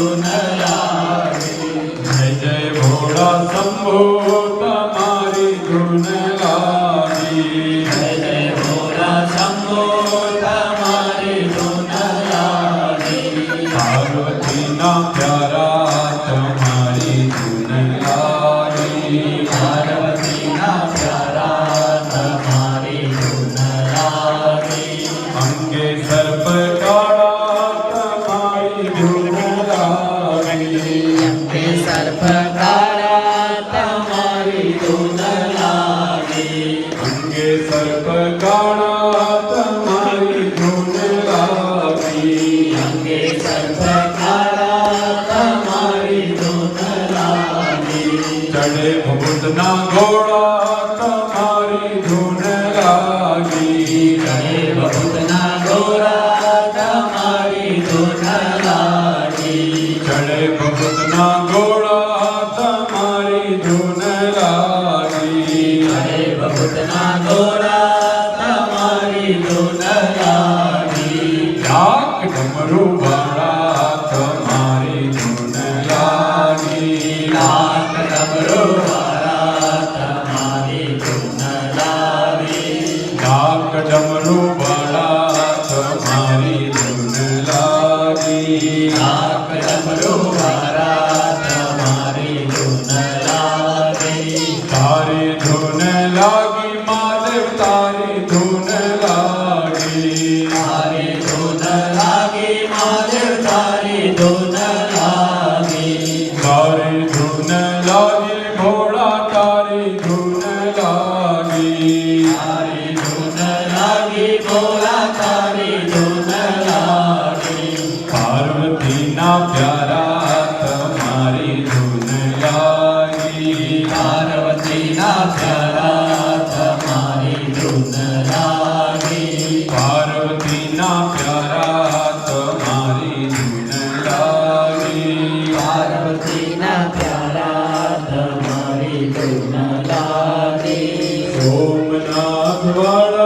ધૂન સર્પ કાળા તમારી ધૂન લાગી અંગે સર્પ કાળા તમારી ધૂન લાગે ચડે ભૂતના ઘોડા તમારી ધૂન લાગી હે ભૂતના ગોરા તમારી ધૂન ચડે ઘોડા લાગી હે ભૂતના ગોરા તમારી લાગી ડાક ડમરુ વાળા તમારી લાગી લાખ ડમરો વાળા તમારી લાગી ડાક ડમરુ વાળા તમારી લાગી લાખ ડમરો વાળા તમારી ધૂન ધૂન લાગી તારી ધૂન લાગી ભોળા તારી ધૂન લાગી તારી ધૂન લાગી ભોળા તારી ધૂન લાગી પાર્વતીના પ્યારા તમારી ધૂન લાગી પાર્વતીના પ્યારા તમારી ધૂન લાગી પાર્વતીના પ્યારા પાર્વતીના પ્યારા તમારી વાળા